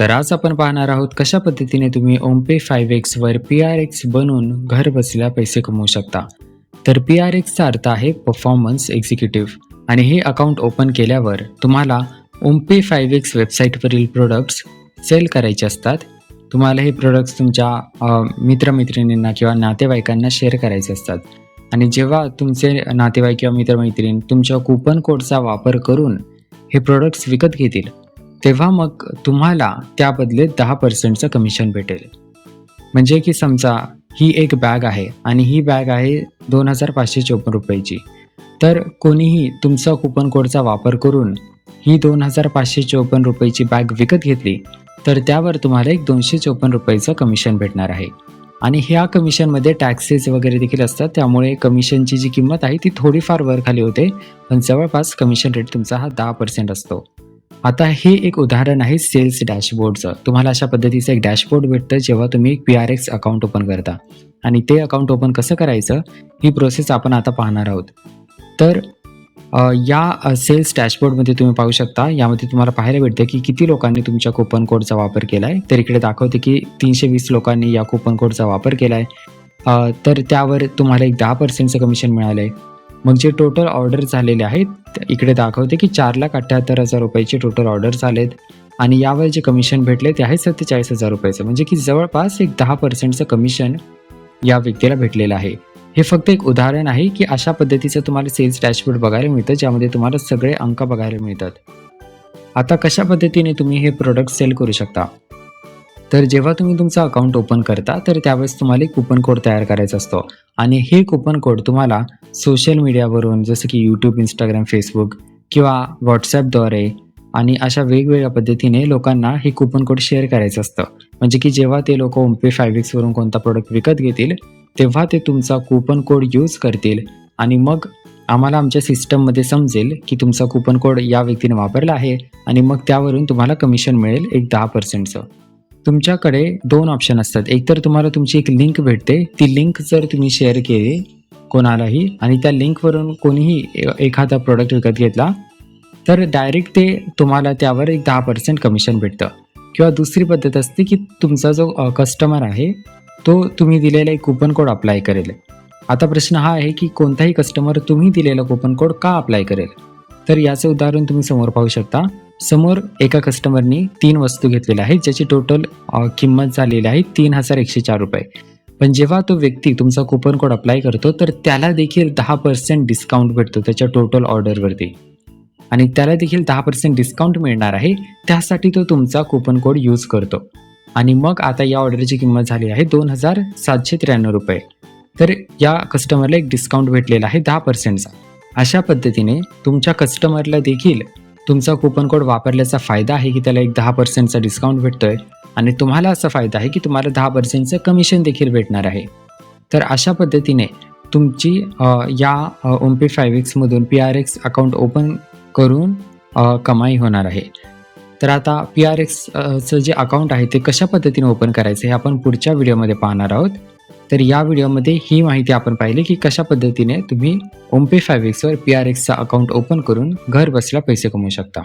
तर आज आपण पाहणार आहोत कशा पद्धतीने तुम्ही ओमपे फाईव्ह एक्सवर पी आर एक्स बनवून घर बसल्या पैसे कमवू शकता? तर पी आर एक्सचा अर्थ आहे परफॉर्मन्स एक्झिक्युटिव्ह आणि हे अकाउंट ओपन केल्यावर तुम्हाला ओमपे फायव्ह एक्स वेबसाईटवरील प्रोडक्ट्स सेल करायचे असतात. तुम्हाला हे प्रोडक्ट्स तुमच्या मित्रमैत्रिणींना किंवा नातेवाईकांना शेअर करायचे असतात. आणि जेव्हा तुमचे नातेवाईक किंवा मित्रमैत्रीण तुमच्या कुपन कोडचा वापर करून हे प्रोडक्ट्स विकत घेतील तेव्हा मग तुम्हाला त्याबदले दहा पर्सेंटचं कमिशन भेटेल. म्हणजे की समजा ही एक बॅग आहे आणि ही बॅग आहे दोन हजार पाचशे चोपन्न रुपयाची. तर कोणीही तुमचा कुपन कोडचा वापर करून ही दोन हजार पाचशे चोपन्न रुपयाची बॅग विकत घेतली तर त्यावर तुम्हाला एक दोनशे चोपन्न रुपयाचं कमिशन भेटणार आहे. आणि ह्या कमिशनमध्ये टॅक्सेस वगैरे देखील असतात त्यामुळे कमिशनची जी किंमत आहे ती थोडीफार वर खाली होते पण जवळपास कमिशन रेट तुमचा हा दहा पर्सेंट असतो. आता हे एक उदाहरण आहे सेल्स डॅशबोर्डचं तुम्हाला अशा पद्धतीचं एक डॅशबोर्ड भेटतं जेव्हा तुम्ही एक P R X account open करता. आणि ते अकाउंट ओपन कसं करायचं? ही प्रोसेस आपण आता पाहणार आहोत. तर या सेल्स डॅशबोर्डमध्ये तुम्ही पाहू शकता. यामध्ये तुम्हाला पाहायला भेटतं की किती लोकांनी तुमच्या कुपन कोडचा वापर केला आहे तर इकडे दाखवते की तीनशे वीस लोकांनी या कुपन कोडचा वापर केला आहे तर त्यावर तुम्हाला एक दहा पर्सेंटचं कमिशन मिळालं आहे मग जे टोटल ऑर्डर झालेले आहेत. इकडे दाखवते की चार लाख अठ्ठ्याहत्तर हजार रुपयाचे टोटल ऑर्डर झालेत. आणि यावर जे कमिशन भेटले ते आहे सत्तेचाळीस हजार रुपयाचं. म्हणजे की जवळपास एक दहा पर्सेंटचं कमिशन या व्यक्तीला भेटलेलं आहे. हे फक्त एक उदाहरण आहे की अशा पद्धतीचं तुम्हाला सेल्स डॅशबोर्ड बघायला मिळतं ज्यामध्ये तुम्हाला सगळे अंक बघायला मिळतात. आता कशा पद्धतीने तुम्ही हे प्रोडक्ट सेल करू शकता? तर जेव्हा तुम्ही तुमचं अकाउंट ओपन करता तर त्यावेळेस तुम्हाला एक कुपन कोड तयार करायचा असतो. आणि हे कुपन कोड तुम्हाला सोशल मीडियावरून जसं की यूट्यूब इंस्टाग्राम फेसबुक किंवा व्हॉट्सॲपद्वारे आणि अशा वेगवेगळ्या पद्धतीने लोकांना हे कुपन कोड शेअर करायचं असतं. म्हणजे की जेव्हा ते लोक ओमपे फाईव्ह एक्सवरून कोणता प्रोडक्ट विकत घेतील तेव्हा ते तुमचा कुपन कोड यूज करतील आणि मग आम्हाला आमच्या सिस्टममध्ये समजेल की तुमचा कुपन कोड या व्यक्तीने वापरला आहे आणि मग त्यावरून तुम्हाला कमिशन मिळेल एक दहा पर्सेंटचं तुमच्याकडे दोन ऑप्शन असतात. एकतर तुम्हाला तुमची एक लिंक भेटते. ती लिंक जर तुम्ही शेअर केली कोणालाही आणि त्या लिंकवरून कोणीही ए- एखादा प्रोडक्ट विकत घेतला तर डायरेक्ट ते तुम्हाला त्यावर एक दहा पर्सेंट कमिशन भेटतं. किंवा दुसरी पद्धत असते की तुमचा जो कस्टमर आहे तो तुम्ही दिलेला एक कुपन कोड अप्लाय करेल. आता प्रश्न हा आहे की कोणताही कस्टमर तुम्ही दिलेला कुपन कोड का अप्लाय करेल? तर याचं उदाहरण तुम्ही समोर पाहू शकता. समोर एका कस्टमरनी तीन वस्तू घेतलेल्या आहेत ज्याची टोटल किंमत झालेली आहे तीन हजार एकशे चार रुपये. पण जेव्हा तो व्यक्ती तुमचा कुपन कोड अप्लाय करतो तर त्याला देखील दहा पर्सेंट डिस्काउंट भेटतो त्याच्या टोटल ऑर्डरवरती आणि त्याला देखील दहा पर्सेंट डिस्काउंट मिळणार आहे त्यासाठी तो तुमचा कुपन कोड यूज करतो. आणि मग आता या ऑर्डरची किंमत झाली आहे दोन हजार सातशे त्र्याण्णव रुपये. तर या कस्टमरला एक डिस्काउंट भेटलेला आहे दहा पर्सेंटचा अशा पद्धतीने तुमच्या कस्टमरला देखील तुमचा कुपन कोड वापरल्याचा फायदा आहे की त्याला एक दहा पर्सेंटचा डिस्काउंट भेटतोय? आणि तुम्हाला असा फायदा आहे की तुम्हाला दहा पर्सेंटचं कमिशन देखील भेटणार आहे. तर अशा पद्धतीने तुमची या OmPay five एक्समधून P R X account open करून कमाई होणार आहे. तर आता पी आर एक्सचं जे अकाउंट आहे ते कशा पद्धतीने ओपन करायचं हे आपण पुढच्या व्हिडिओमध्ये पाहणार आहोत. तर या व्हिडिओमध्ये ही माहिती आपण पाहिली की कशा पद्धतीने तुम्ही ओमपे फॅब्रिक्सवर पी आर एक्सचा अकाउंट ओपन करून घर बसल्या पैसे कमवू शकता.